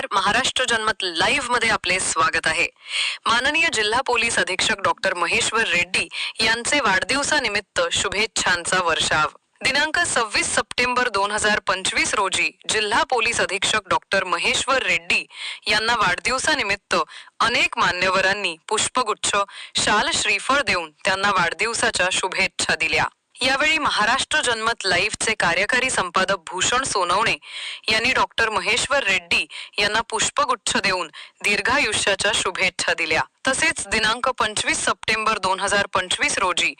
नमस्कार. महाराष्ट्र जनमत लाईव्हमध्ये आपले स्वागत आहे. माननीय जिल्हा पोलीस अधीक्षक डॉक्टर महेश्वर रेड्डी यांचे वाढदिवसानिमित्त शुभेच्छांचा वर्षाव. दिनांक सव्वीस सप्टेंबर दोन हजार पंचवीस रोजी जिल्हा पोलीस अधीक्षक डॉक्टर महेश्वर रेड्डी यांना वाढदिवसानिमित्त अनेक मान्यवरांनी पुष्पगुच्छ शाल श्रीफळ देऊन त्यांना वाढदिवसाच्या शुभेच्छा दिल्या. यावेळी महाराष्ट्र जनमत लाईव्हचे कार्यकारी संपादक भूषण सोनवणे यांनी डॉक्टर महेश्वर रेड्डी यांना पुष्पगुच्छ देऊन दीर्घायुष्याच्या शुभेच्छा दिल्या. तसेच दिनांक पंचवीस सप्टेंबर दोन हजार पंचवीस रोजी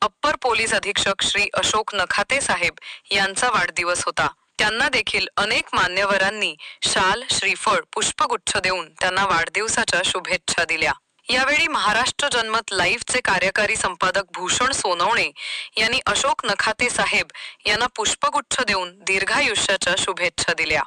अप्पर पोलीस अधीक्षक श्री अशोक नखाते साहेब यांचा वाढदिवस होता. त्यांना देखील अनेक मान्यवरांनी शाल श्रीफळ पुष्पगुच्छ देऊन त्यांना वाढदिवसाच्या शुभेच्छा दिल्या. यावेळी महाराष्ट्र जनमत लाईव्हचे कार्यकारी संपादक भूषण सोनवणे यांनी अशोक नखाते साहेब यांना पुष्पगुच्छ देऊन दीर्घायुष्याच्या शुभेच्छा दिल्या.